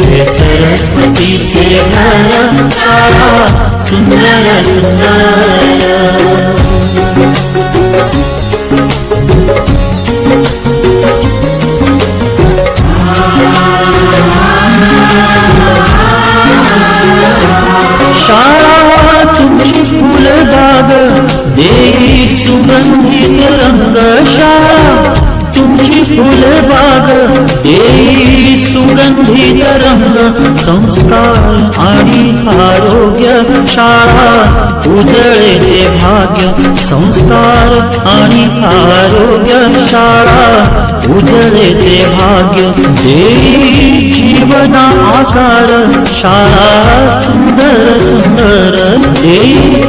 हे सरस्वतीचे घर शाळा सुंदर तुमची फुलबाग देई सुगंधित रंग, संस्कार आणि आरोग्य शाळा उजळे भाग्य, संस्कार आणि आरोग्य शाळा उजळे भाग्य देई जीवना आकार शाळा सुंदर सुंदर देई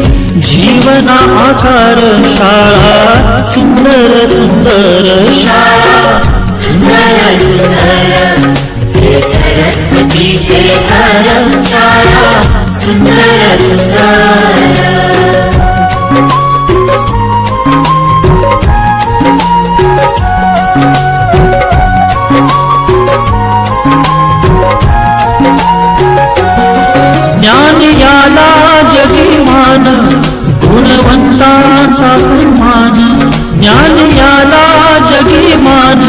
जीवन आकार शाळा सुंदर सुंदर शाळा सुंदर सुंदर सरस्वती शाळा सुंदर सुंदर याला जगिमान गुणवंतांचा सन्मान, ज्ञान याला जगिमान,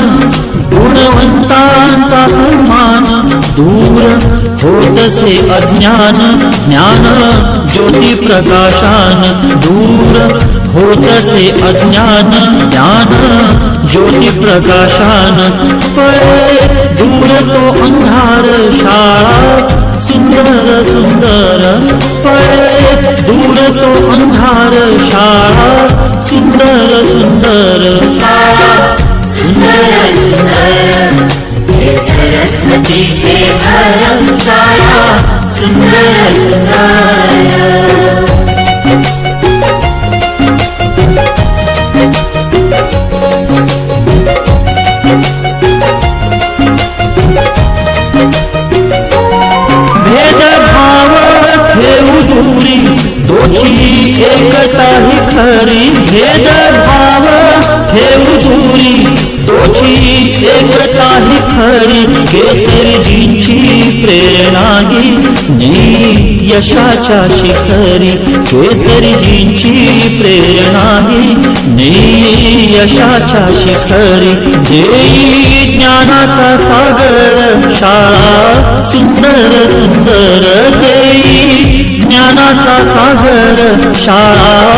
गुणवंतांचा सन्मान, दूर होतसे अज्ञान, ज्ञान ज्योती प्रकाशान, दूर होतसे अज्ञान, ज्ञान ज्योति प्रकाशान। पळे दूर तो अंधार सुंदर सुंदर सुंदर सुंदर सुंदर सुंदर भेदभाव ठेवू दूरी दोषी एकता ही खरी भेदभाव ठेवू दूरी दोषी एकता ही खरी केसरीजींची प्रेरणा ही नी यशाच्या शिखरी केसरजींची प्रेरणा ही नी यशाच्या शिखरी देई ज्ञानाचा सागर शाळा सुंदर सुंदर सागर शाळा.